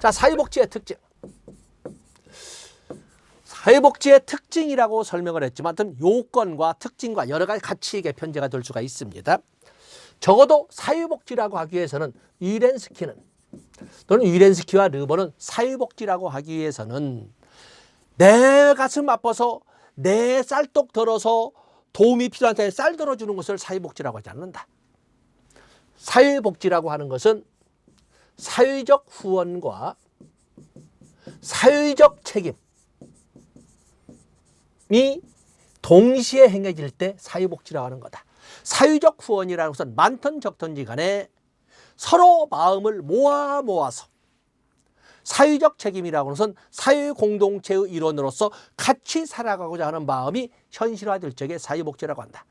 자, 사회복지의 특징. 사회복지의 특징이라고 설명을 했지만 어떤 요건과 특징과 여러 가지 가치의 편제가 될 수가 있습니다. 적어도 사회복지라고 하기 위해서는 유렌스키는 또는 유렌스키와 르버는 사회복지라고 하기 위해서는 내 가슴 아파서 내 쌀떡 들어서 도움이 필요한 사람에 쌀 들어주는 것을 사회복지라고 하지 않는다. 사회복지라고 하는 것은 사회적 후원과 사회적 책임이 동시에 행해질 때 사회복지라고 하는 거다. 사회적 후원이라는 것은 많든 적든지 간에 서로 마음을 모아 모아서 사회적 책임이라고 하는 것은 사회 공동체의 일원으로서 같이 살아가고자 하는 마음이 현실화될 적에 사회복지라고 한다.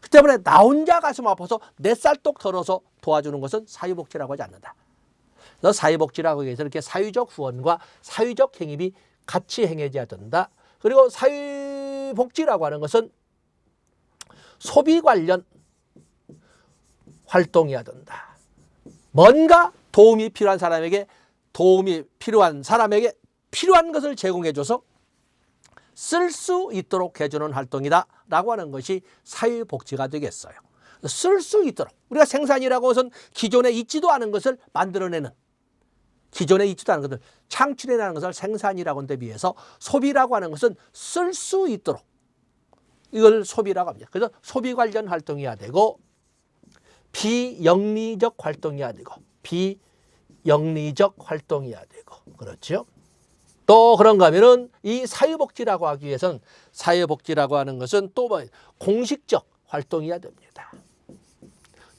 그 때문에 나 혼자 가슴 아파서 내 쌀떡 털어서 도와주는 것은 사회복지라고 하지 않는다. 그래서 사회복지라고 해서 이렇게 사회적 후원과 사회적 행위이 같이 행해져야 된다. 그리고 사회복지라고 하는 것은 소비 관련 활동이어야 된다. 뭔가 도움이 필요한 사람에게 도움이 필요한 사람에게 필요한 것을 제공해줘서 쓸 수 있도록 해주는 활동이다 라고 하는 것이 사회복지가 되겠어요. 쓸 수 있도록 우리가 생산이라고 해서 기존에 있지도 않은 것을 만들어내는 기존에 있지도 않은 것을 창출해내는 것을 생산이라고 하는 데 비해서 소비라고 하는 것은 쓸 수 있도록 이걸 소비라고 합니다. 그래서 소비 관련 활동이어야 되고 비영리적 활동이어야 되고 비 영리적 활동이어야 되고 그렇죠. 또 그런가 하면은 이 사회복지라고 하기 위해서는 사회복지라고 하는 것은 또 뭐 공식적 활동이어야 됩니다.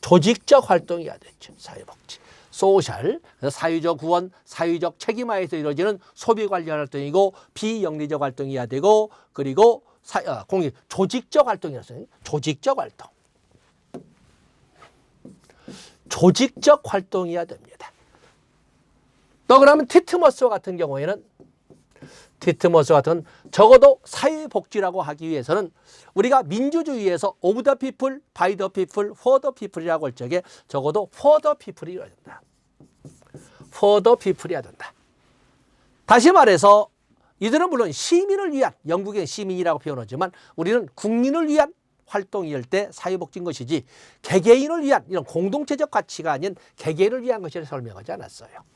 조직적 활동이어야 되죠. 사회복지. 소셜, 사회적 구원, 사회적 책임하에서 이루어지는 소비 관련 활동이고 비영리적 활동이어야 되고 그리고 사, 어, 공익 조직적 활동이었어요. 조직적 활동. 조직적 활동이어야 됩니다. 또 그러면 티트머스 같은 경우에는 티트머스 같은 적어도 사회복지라고 하기 위해서는 우리가 민주주의에서 오브 더 피플, 바이 더 피플, 포더 피플이라고 할 적에 적어도 포더 피플이 이어야 된다. 포더 피플이어야 된다. 다시 말해서 이들은 물론 시민을 위한 영국의 시민이라고 표현하지만 우리는 국민을 위한 활동일 때 사회복지인 것이지 개개인을 위한 이런 공동체적 가치가 아닌 개개인을 위한 것이라 설명하지 않았어요.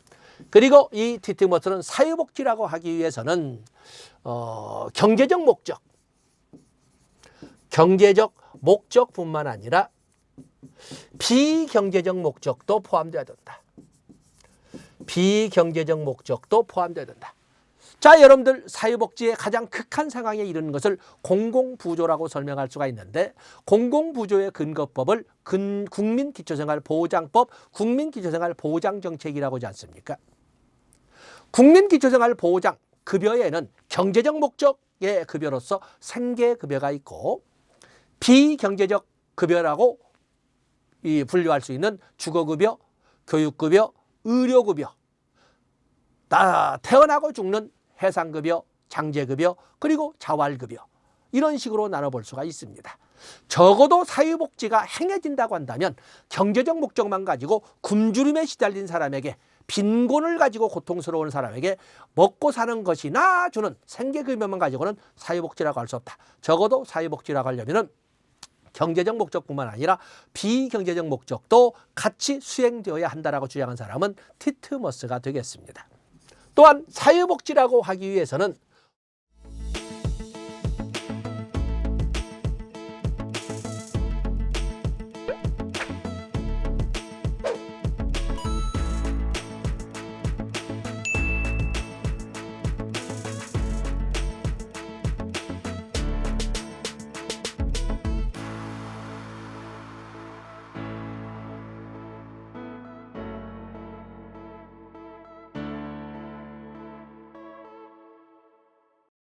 그리고 이 티티머스는 사회복지라고 하기 위해서는 어, 경제적 목적, 경제적 목적뿐만 아니라 비경제적 목적도 포함되어야 된다. 비경제적 목적도 포함되어야 된다. 자, 여러분들 사회복지의 가장 극한 상황에 이르는 것을 공공부조라고 설명할 수가 있는데 공공부조의 근거법을 근, 국민기초생활보장법, 국민기초생활보장정책이라고 하지 않습니까? 국민기초생활보장 급여에는 경제적 목적의 급여로서 생계급여가 있고 비경제적 급여라고 이 분류할 수 있는 주거급여, 교육급여, 의료급여, 나 태어나고 죽는 해상급여, 장제급여, 그리고 자활급여 이런 식으로 나눠볼 수가 있습니다. 적어도 사회복지가 행해진다고 한다면 경제적 목적만 가지고 굶주림에 시달린 사람에게 빈곤을 가지고 고통스러운 사람에게 먹고 사는 것이나 주는 생계급여만 가지고는 사회복지라고 할 수 없다. 적어도 사회복지라고 하려면은 경제적 목적뿐만 아니라 비경제적 목적도 같이 수행되어야 한다라고 주장한 사람은 티트머스가 되겠습니다. 또한 사회복지라고 하기 위해서는